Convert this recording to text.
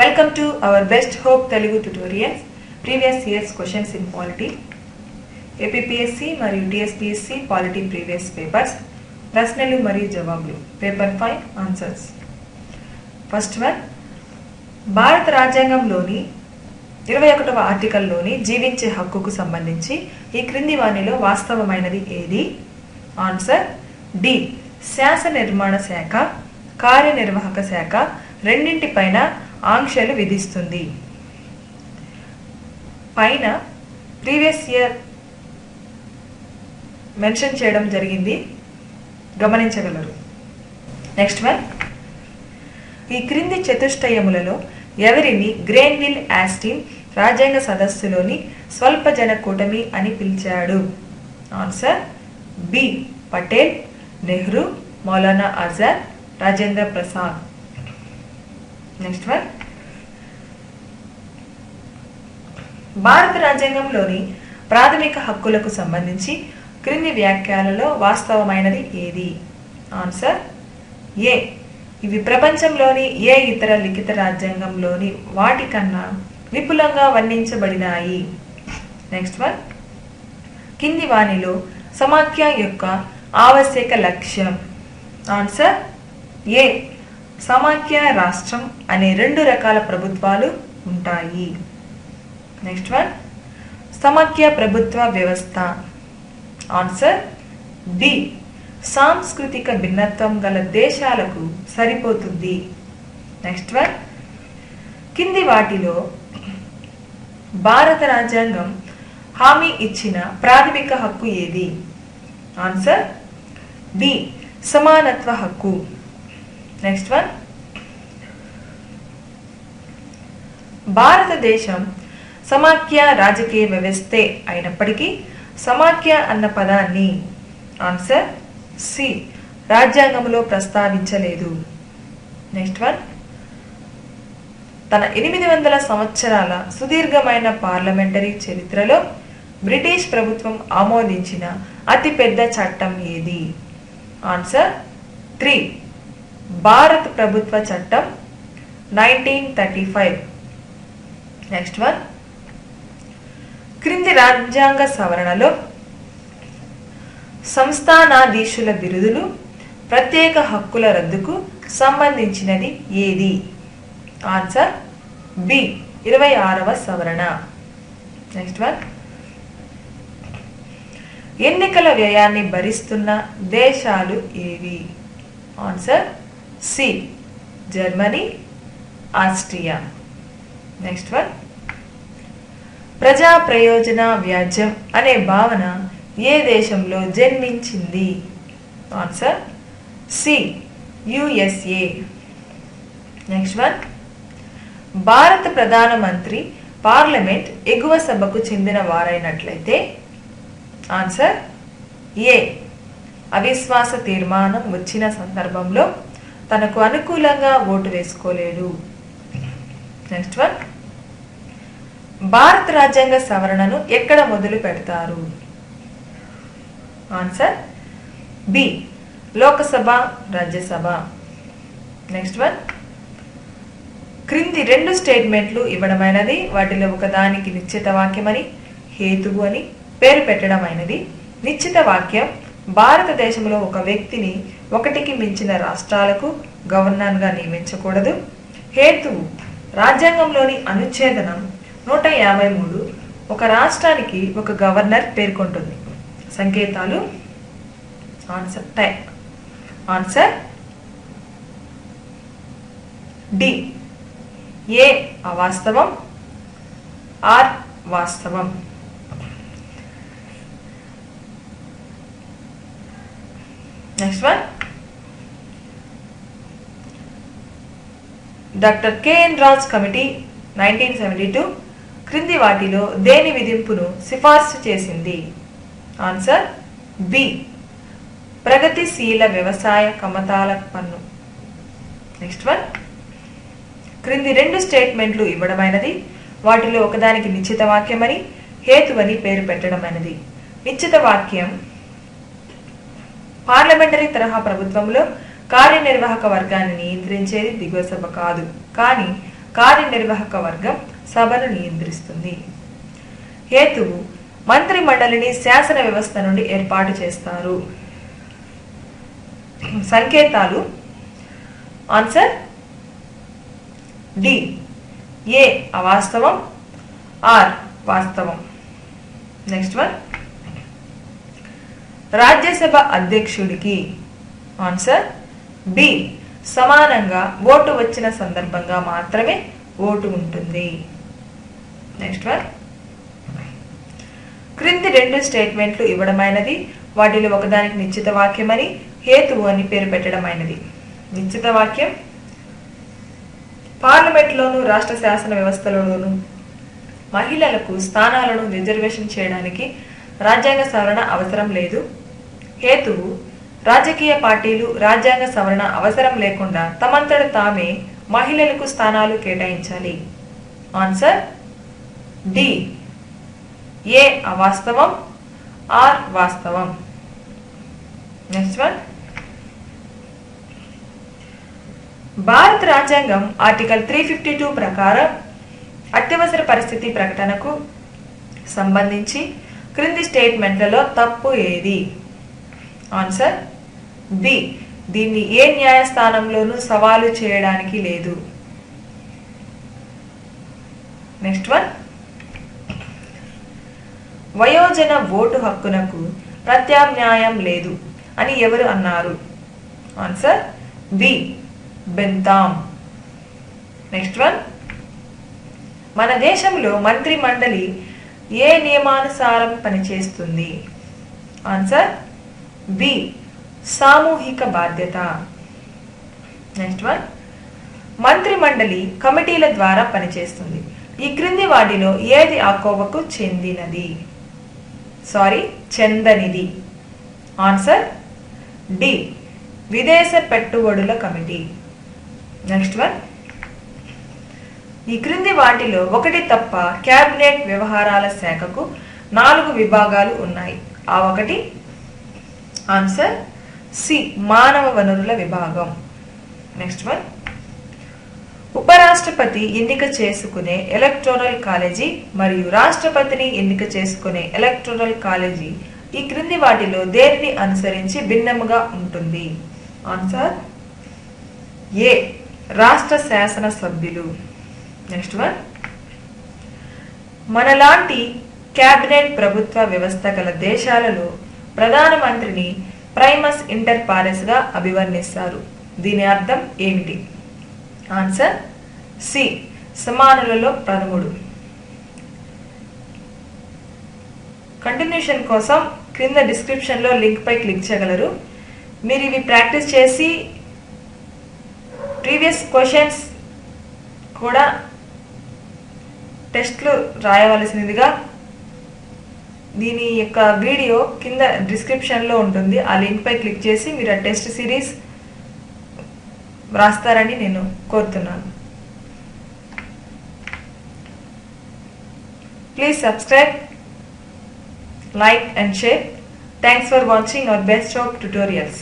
Welcome to our best hope Telugu tutorials, previous years questions in polity APPSC మరియు TSPSC polity previous papers ప్రశ్నలు మరియు జవాబులు paper five answers first one భారత రాజ్యాంగంలోని ఇరవై ఒకటవ ఆర్టికల్లోని జీవించే హక్కుకు సంబంధించి ఈ క్రింది వాణిలో వాస్తవమైనది ఏది? ఆన్సర్ డి శాసన నిర్మాణ శాఖ కార్యనిర్వాహక శాఖ రెండింటిపైన ఆంక్షలు విధిస్తుంది. పైన ప్రీవియస్ ఇయర్ మెన్షన్ చేయడం జరిగింది. గమనించగలరు. Next one. ఈ క్రింది చతుష్టయములలో ఎవరిని గ్రేన్విల్ యాస్టిన్ రాజ్యాంగ సదస్సులోని స్వల్పజన కూటమి అని పిలిచాడు? Answer B. Patel Nehru Maulana Azad Rajendra Prasad. Next one. భారత రాజ్యాంగంలోని ప్రాథమిక హక్కులకు సంబంధించి క్రింది వ్యాఖ్యలలో వాస్తవమైనది ఏది? Answer A. ఇవి ప్రపంచంలోని ఏ ఇతర లిఖిత రాజ్యాంగంలోని వాటికన్నా విపులంగా వర్ణించబడినాయి? Next one. కింది వాణిలో సమాఖ్య యొక్క ఆవశ్యక లక్ష్యం. Answer A. సమాఖ్య రాష్ట్రం అనే రెండు రకాల ప్రభుత్వాలు ఉంటాయి. నెక్స్ట్ వన్ సమాఖ్య ప్రభుత్వ వ్యవస్థ. ఆన్సర్ బి సాంస్కృతిక భిన్నత్వం గల దేశాలకు సరిపోతుంది. నెక్స్ట్ వన్ కింది వాటిలో భారత రాజ్యాంగం హామీ ఇచ్చిన ప్రాథమిక హక్కు ఏది? ఆన్సర్ డి సమానత్వ హక్కు. నెక్స్ట్ వన్ భారతదేశం సమాఖ్య రాజకీయ వ్యవస్థే అయినప్పటికీ సమాఖ్య అన్న పదాన్ని ఆన్సర్ సి. రాజ్యాంగంలో ప్రస్తావించలేదు. నెక్స్ట్ వన్ తన ఎనిమిది వందల సంవత్సరాల సుదీర్ఘమైన పార్లమెంటరీ చరిత్రలో బ్రిటిష్ ప్రభుత్వం ఆమోదించిన అతిపెద్ద చట్టం ఏది? ఆన్సర్ త్రీ భారత ప్రభుత్వ చట్టం nineteen thirty five next one క్రింది రాజ్యాంగ సవరణలో సంస్థానాధీశుల బిరుదులు ప్రత్యేక హక్కుల రద్దుకు సంబంధించినది ఏది? ఆన్సర్ బి ఇరవై ఆరవ సవరణ. నెక్స్ట్ వన్ ఎన్నికల వ్యయాన్ని భరిస్తున్న దేశాలు ఏవి? Answer C Germany Austria. Next one. ప్రజా ప్రయోజన వ్యాజ్యం అనే భావన ఏ దేశంలో జన్మించింది? Answer C USA next one. భారత ప్రధానమంత్రి పార్లమెంట్ ఎగువ సభకు చెందిన వారైనట్లయితే ఆన్సర్ ఏ అవిశ్వాస తీర్మానం వచ్చిన సందర్భంలో తనకు అనుకూలంగా ఓటు వేసుకోలేదు నెక్స్ట్ వన్ భారత రాజ్యాంగ సవరణను ఎక్కడ మొదలు పెడతారు? Answer B Lok Sabha Rajya Sabha. Next one క్రింది రెండు స్టేట్మెంట్లు ఇవ్వడమైనది వాటిలో ఒకదానికి నిశ్చిత వాక్యమని హేతువు అని పేరు పెట్టడమైనది నిశ్చిత వాక్యం భారతదేశంలో ఒక వ్యక్తిని ఒకటికి మించిన రాష్ట్రాలకు గవర్నర్గా నియమించకూడదు. హేతువు రాజ్యాంగంలోని అనుచ్ఛేదనం నూట యాభై మూడు ఒక రాష్ట్రానికి ఒక గవర్నర్ పేర్కొంటుంది. సంకేతాలు? ఆన్సర్ టై. ఆన్సర్? డి. ఏ. అవాస్తవం. ఆర్. వాస్తవం. Next one doctor K N Raj committee nineteen seventy two క్రింది వాటిలో దేని విధింపును సిఫార్సు చేసింది ఆన్సర్ బి ప్రగతిశీల వ్యవసాయ కమతాల పన్ను నెక్స్ట్ వన్ క్రింది రెండు స్టేట్మెంట్లు ఇవ్వడమైనది వాటిలో ఒకదానికి నిశ్చిత వాక్యమని హేతువని పేరు పెట్టడమైనది నిశ్చిత వాక్యం పార్లమెంటరీ తరహా ప్రభుత్వంలో కార్యనిర్వాహక వర్గాన్ని నియంత్రించేది దిగువ సభ కాదు కానీ కార్యనిర్వాహక వర్గం సభను నియంత్రిస్తుంది. హేతువు మంత్రి మండలిని శాసన వ్యవస్థ నుండి ఏర్పాటు చేస్తారు. సంకేతాలు. ఆన్సర్? డి. ఏ. అవాస్తవం. ఆర్. వాస్తవం. Next one. రాజ్యసభ అధ్యక్షుడికి. ఆన్సర్ బి సమానంగా ఓటు వచ్చిన సందర్భంగా మాత్రమే ఓటు ఉంటుంది. నెక్స్ట్ వన్ క్రింది రెండు స్టేట్మెంట్లు ఇవ్వడమైనది. వాటిలో ఒకదానికి నిశ్చిత వాక్యం అని హేతువు అని పేరు పెట్టడమైనది. నిశ్చిత వాక్యం. పార్లమెంట్లోను రాష్ట్ర శాసన వ్యవస్థలోను మహిళలకు స్థానాలను రిజర్వేషన్ చేయడానికి రాజ్యాంగ సవరణ అవసరం లేదు. హేతువు రాజకీయ పార్టీలు రాజ్యాంగ సవరణ అవసరం లేకుండా తమంతట తామే మహిళలకు స్థానాలు కేటాయించాలి. Answer D. ఏ అవాస్తవం ఆర్ వాస్తవం. Next one. భారత రాజ్యాంగం ఆర్టికల్ త్రీ ఫిఫ్టీ టూ ప్రకారం అత్యవసర పరిస్థితి ప్రకటనకు సంబంధించి క్రింది స్టేట్మెంట్లలో తప్పు ఏది? ఆన్సర్ బి దీన్ని ఏ న్యాయస్థానంలోనూ సవాలు చేయడానికి లేదు. నెక్స్ట్ వన్ వయోజన ఓటు హక్కునకు ప్రత్యామ్నాయం లేదు అని ఎవరు అన్నారు? Answer B Bentham. Next one మన దేశంలో మంత్రి మండలి ఏ నియమానుసారం పనిచేస్తుంది? ఆన్సర్ బి సామూహిక బాధ్యత. నెక్స్ట్ వన్ మంత్రి మండలి కమిటీల ద్వారా పనిచేస్తుంది. ఈ క్రింది వాటిలో ఏది ఆ కోవకు చెందినది? సారీ చెందనిది. ఆన్సర్ డి విదేశ పెట్టుబడుల కమిటీ. నెక్స్ట్ వన్ ఈ క్రింది వాటిలో ఒకటి తప్ప క్యాబినెట్ వ్యవహారాల శాఖకు నాలుగు విభాగాలు ఉన్నాయి. ఆ ఒకటి ఆన్సర్ సి మానవ వనరుల విభాగం. నెక్స్ట్ వన్ ఉపరాష్ట్రపతి ఎన్నిక చేసుకునే ఎలక్టోరల్ కాలేజీ మరియు రాష్ట్రపతిని ఎన్నిక చేసుకునే ఎలక్టోరల్ కాలేజీ ఈ క్రింది వాటిలో దేనిని అనుసరించి భిన్నముగా ఉంటుంది? ఆన్సర్ ఏ రాష్ట్ర శాసన సభ్యులు. నెక్స్ట్ వన్ మనలాంటి క్యాబినెట్ ప్రభుత్వ వ్యవస్థ గల దేశాలలో ప్రధానమంత్రిని ప్రైమస్ ఇంటర్ పారెస్గా అభివర్ణిస్తారు. దీని అర్థం ఏమిటి? ఆన్సర్ సి సమానులలో ప్రథముడు కంటిన్యూషన్ కోసం క్రింద డిస్క్రిప్షన్లో లింక్ పై క్లిక్ చేయగలరు. మీరు ఇవి ప్రాక్టీస్ చేసి ప్రీవియస్ క్వశ్చన్స్ కూడా టెస్ట్లు రాయవలసినదిగా దీని యొక్క వీడియో కింద డిస్క్రిప్షన్లో ఉంటుంది. ఆ లింక్పై క్లిక్ చేసి మీరు ఆ టెస్ట్ సిరీస్ వ్రాస్తారని నేను కోరుతున్నాను. Please subscribe like and share thanks for watching our best of tutorials